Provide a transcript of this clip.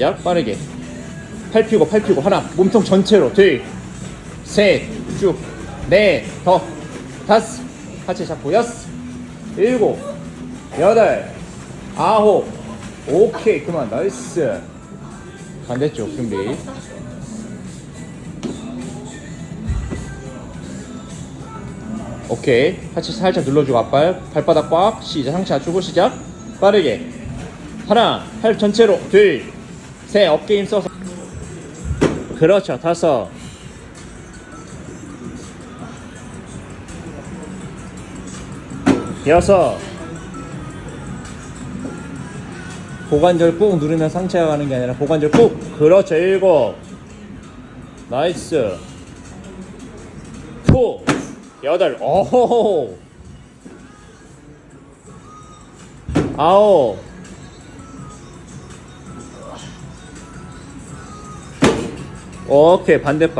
시작 빠르게. 팔 펴고 팔 펴고 하나. 몸통 전체로. 둘셋쭉넷더. 다섯. 하체 잡고 여섯. 일곱. 여덟. 아홉. 오케이. 그만. 나이스. 반대쪽 준비. 오케이. 하체 살짝 눌러주고 앞발. 발바닥 꽉. 시작. 상체 낮추고 시작. 빠르게. 하나. 팔 전체로. 둘 셋 어깨 힘 써서. 그렇죠 다섯 여섯. 고관절 꾹 누르면 상체가 가는 게 아니라 고관절 꾹. 그렇죠 일곱. 나이스. 후 여덟. 오호. 아홉 오케이 반대발